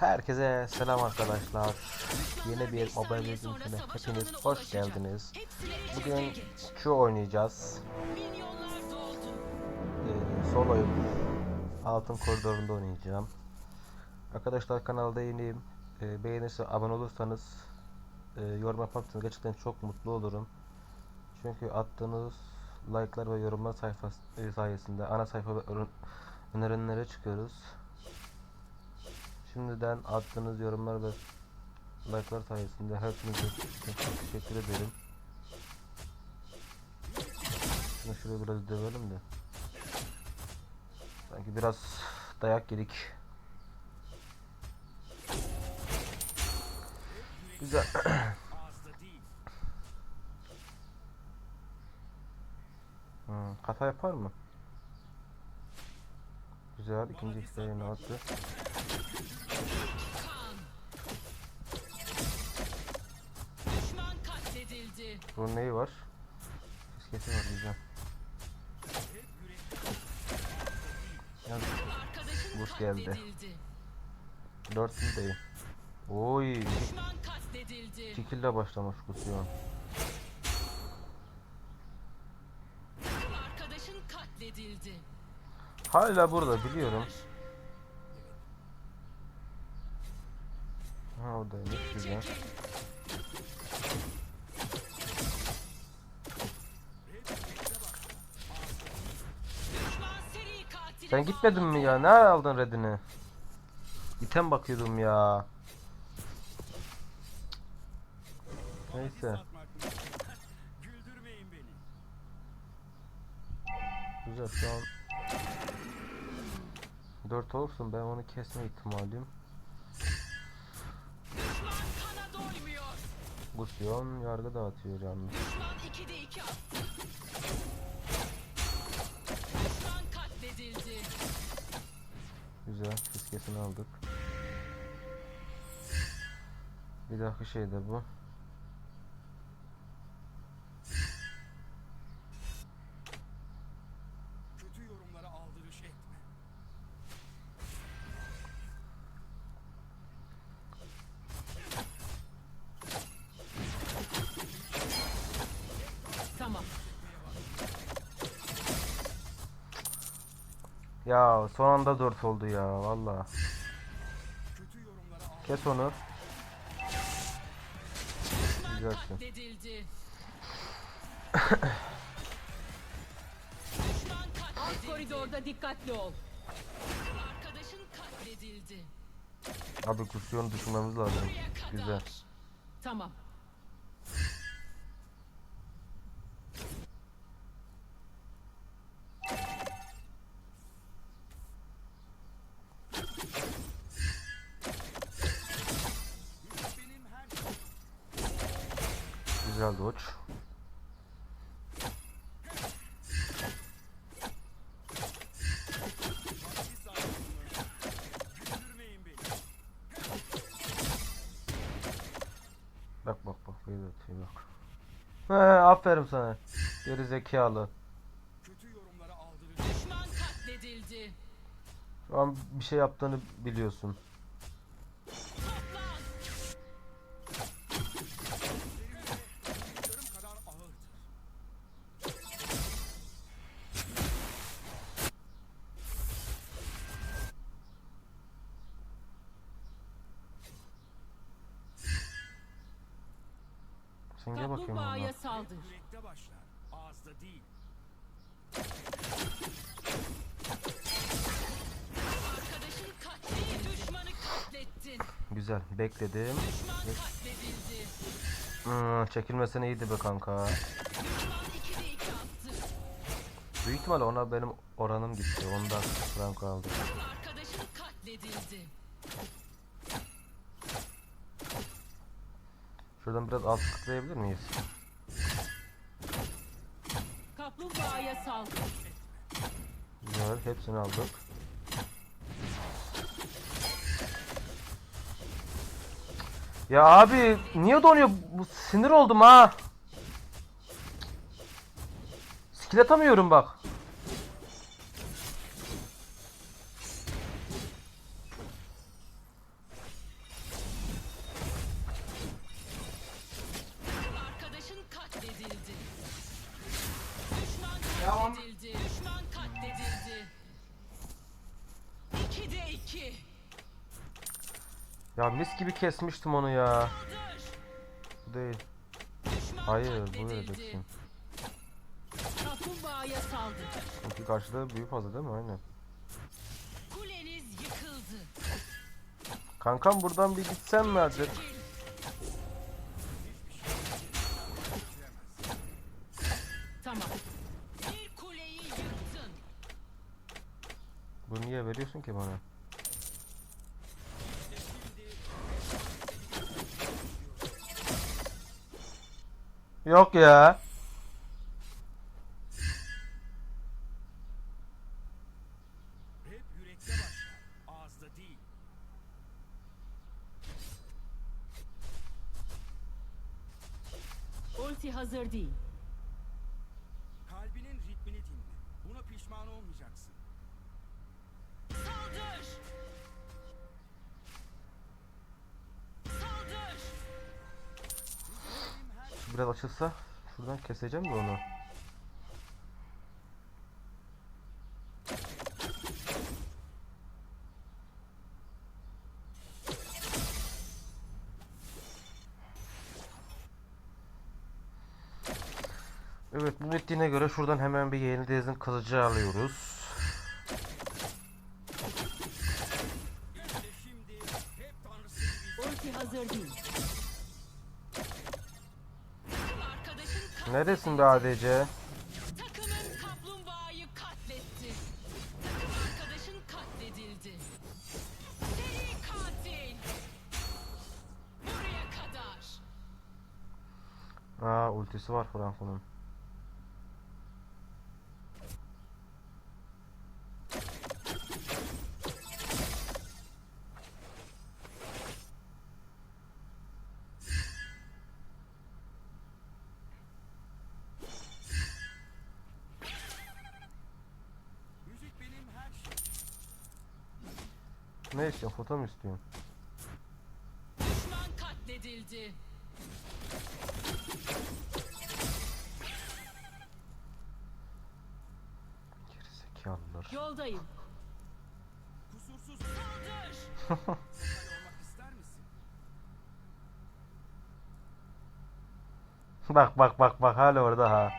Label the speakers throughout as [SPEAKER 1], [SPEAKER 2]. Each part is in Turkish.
[SPEAKER 1] Herkese selam arkadaşlar. Yeni bir mobile videosuna hepiniz hoş geldiniz. Bugün şu oynayacağız. Ee, solo'yu altın koridorunda oynayacağım. Arkadaşlar kanalda yeniyim. Ee, beğenirse abone olursanız e, yorum yaparsanız gerçekten çok mutlu olurum. Çünkü attığınız like'lar ve yorumlar sayfası e, sayesinde ana sayfa ve ön- önerilenlere çıkıyoruz. Şimdiden attığınız yorumlar ve like'lar sayesinde hepinize teşekkür ederim. Şunu şuraya biraz dövelim de. Sanki biraz dayak yedik. Güzel. Hmm, kafa yapar mı? Güzel. ikinci isteğini attı. Bunun neyi var? Fiskesi var güzel.
[SPEAKER 2] Arkadaşın
[SPEAKER 1] Buz geldi.
[SPEAKER 2] katledildi.
[SPEAKER 1] 4 değil. Oy. Şekilde başlamış kusuyor.
[SPEAKER 2] Arkadaşın katledildi.
[SPEAKER 1] Hala burada biliyorum. Ha oradaymış güzel. Sen gitmedin mi ya? Ne aldın redini? İtem bakıyordum ya. Neyse. Güzel şu an 4 olursun ben onu kesme ihtimalim. Gusyon yargı dağıtıyor yalnız.
[SPEAKER 2] Düşman 2'de 2 attı.
[SPEAKER 1] Güzel fiskesini aldık. Bir dahaki şey de bu. Son anda 4 oldu ya valla. Kes onu. Güzelsin.
[SPEAKER 2] katledildi.
[SPEAKER 3] Koridorda dikkatli ol.
[SPEAKER 2] Arkadaşın katledildi.
[SPEAKER 1] Abi kusyonu düşünmemiz lazım. Güzel.
[SPEAKER 3] Tamam.
[SPEAKER 1] Güzel
[SPEAKER 4] bir beni.
[SPEAKER 1] Bak bak bak böyle atıyor bak. He aferin sana. Geri zekalı. Şu an bir şey yaptığını biliyorsun.
[SPEAKER 4] Başlar. Ağızda değil.
[SPEAKER 2] Arkadaşın katli düşmanı katlettin.
[SPEAKER 1] Güzel bekledim.
[SPEAKER 2] Düşman katledildi.
[SPEAKER 1] Hmm, çekilmesene iyiydi be kanka.
[SPEAKER 2] Düşman 2'de 2 attı.
[SPEAKER 1] Büyük ihtimalle ona benim oranım gitti. Ondan frank aldı.
[SPEAKER 2] Arkadaşın katledildi.
[SPEAKER 1] Şuradan biraz alt tıklayabilir miyiz?
[SPEAKER 3] Kaplumbağaya saldır.
[SPEAKER 1] Güzel hepsini aldık. Ya abi niye donuyor? Sinir oldum ha. Skill atamıyorum bak. Ya mis gibi kesmiştim onu ya. Bu değil. Hayır bu vereceksin. Çünkü karşıda büyük fazla değil mi? Aynen. Kankam buradan bir gitsen mi?
[SPEAKER 2] Çekil.
[SPEAKER 3] Tamam.
[SPEAKER 2] Bir kuleyi yıktın.
[SPEAKER 1] Bu niye veriyorsun ki bana? Yok ya.
[SPEAKER 4] Hep yürekte başlar. Ağızda değil.
[SPEAKER 3] Ulti hazır değil.
[SPEAKER 4] Kalbinin ritmini dinle. Buna pişman olmayacaksın.
[SPEAKER 2] Saldır.
[SPEAKER 1] Biraz açılsa şuradan keseceğim de onu. Evet bu bittiğine göre şuradan hemen bir yeni denizin kılıcı alıyoruz. Neresin be ADC?
[SPEAKER 2] Takımın kaplumbağayı katletti. Takım arkadaşın katledildi. Seri katil. Buraya kadar.
[SPEAKER 1] Aa ultisi var Franco'nun. Ne istiyorsun? Foto mu istiyorsun?
[SPEAKER 2] Düşman katledildi.
[SPEAKER 1] Gerizekalılar.
[SPEAKER 3] Yoldayım.
[SPEAKER 4] Kusursuz
[SPEAKER 2] Saldır.
[SPEAKER 4] kale olmak ister misin?
[SPEAKER 1] Bak bak bak bak hala orada ha.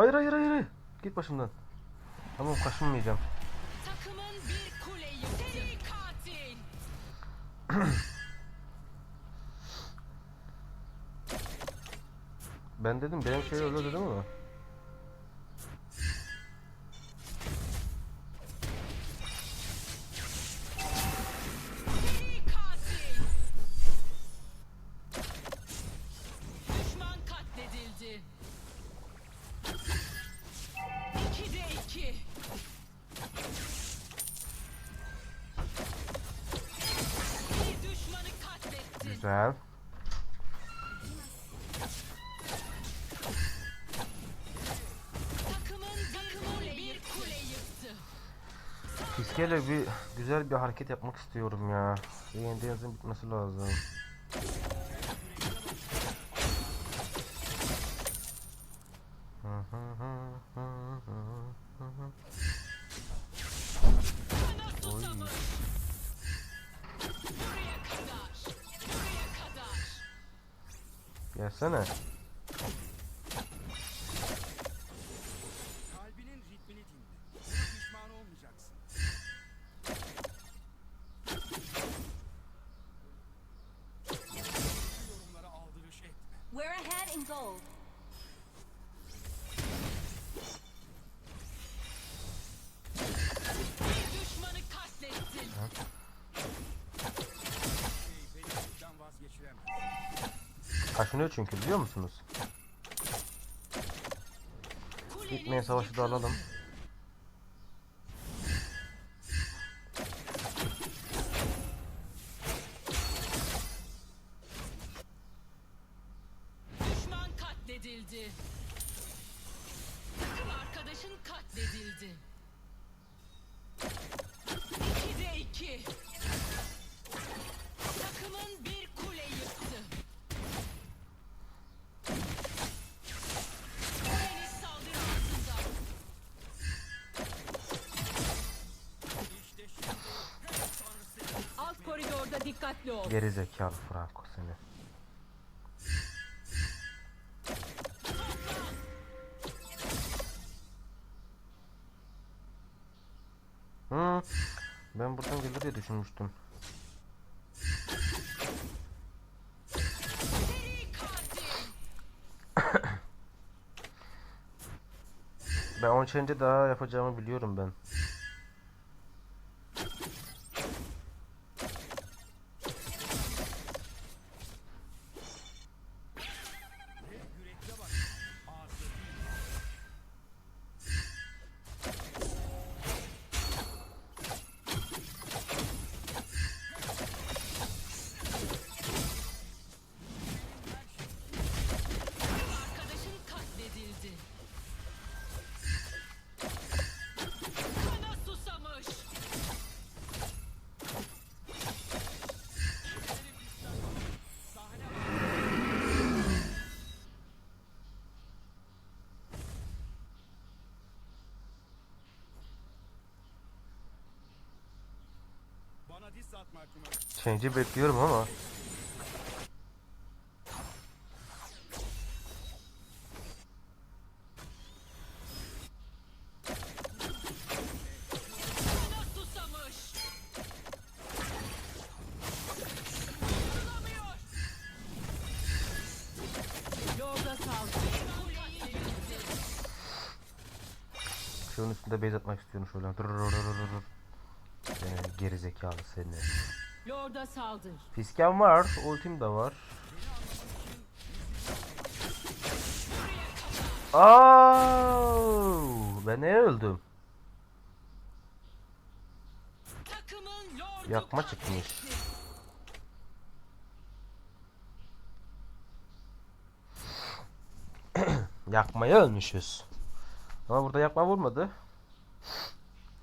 [SPEAKER 1] Hayır hayır hayır. hayır. Git başımdan. Tamam kaşınmayacağım.
[SPEAKER 2] Takımın bir kule. Seri katil.
[SPEAKER 1] Ben dedim benim şey öyle dedim ama. Güzel.
[SPEAKER 2] Takımın bir
[SPEAKER 1] güzel bir hareket yapmak istiyorum ya. Yeni denizin bitmesi lazım. Gelsene. Kaşınıyor çünkü biliyor musunuz? Gitmeye savaşı da alalım.
[SPEAKER 3] Dikkatli ol.
[SPEAKER 1] Geri zekalı Franco seni. Hı, ben buradan gelir diye düşünmüştüm. Ben 10 change daha yapacağımı biliyorum ben. Change'i bekliyorum ama. Şunun üstünde base atmak istiyorum şöyle. Durururururur. Seni geri zekalı seni.
[SPEAKER 3] Lorda saldır.
[SPEAKER 1] Fisken var, ultim de var. Aa, ben ne öldüm? Yakma çıkmış. Yakmaya ölmüşüz. Ama burada yakma vurmadı.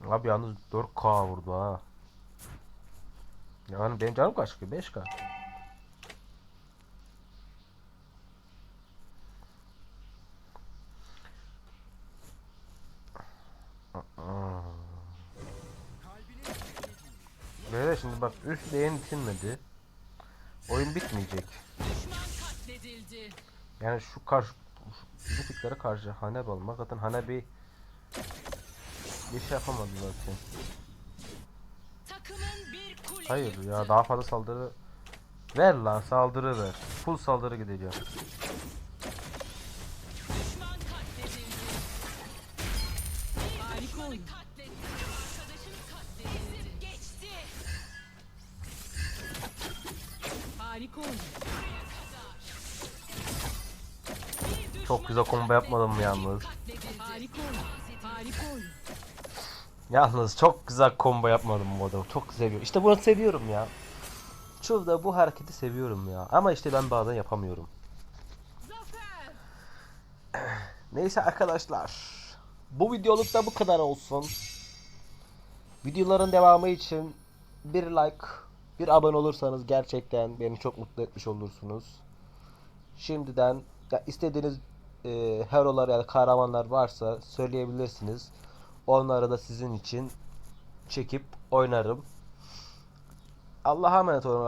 [SPEAKER 1] Abi yalnız 4K vurdu ha. Yani benim canım kaç ki? 5K. Aa.
[SPEAKER 4] Kalbinin ritmini dinle.
[SPEAKER 1] Böyle şimdi bak üst lane bitirmedi. Oyun bitmeyecek. Yani şu karşı şu fiziklere karşı Hane balma zaten Hane bir şey yapamadı zaten. Hayır ya daha fazla saldırı ver lan saldırı ver. Full saldırı gideceğim. Çok güzel combo yapmadım mı yalnız?
[SPEAKER 3] Harika oyun. Harika oyun.
[SPEAKER 1] Yalnız çok güzel combo yapmadım bu adamı. Çok seviyorum. İşte bunu seviyorum ya. Şurada bu hareketi seviyorum ya. Ama işte ben bazen yapamıyorum. Neyse arkadaşlar. Bu videoluk da bu kadar olsun. Videoların devamı için bir like, bir abone olursanız gerçekten beni çok mutlu etmiş olursunuz. Şimdiden ya istediğiniz e, hero'lar ya da kahramanlar varsa söyleyebilirsiniz. Onları da sizin için çekip oynarım. Allah'a emanet olun.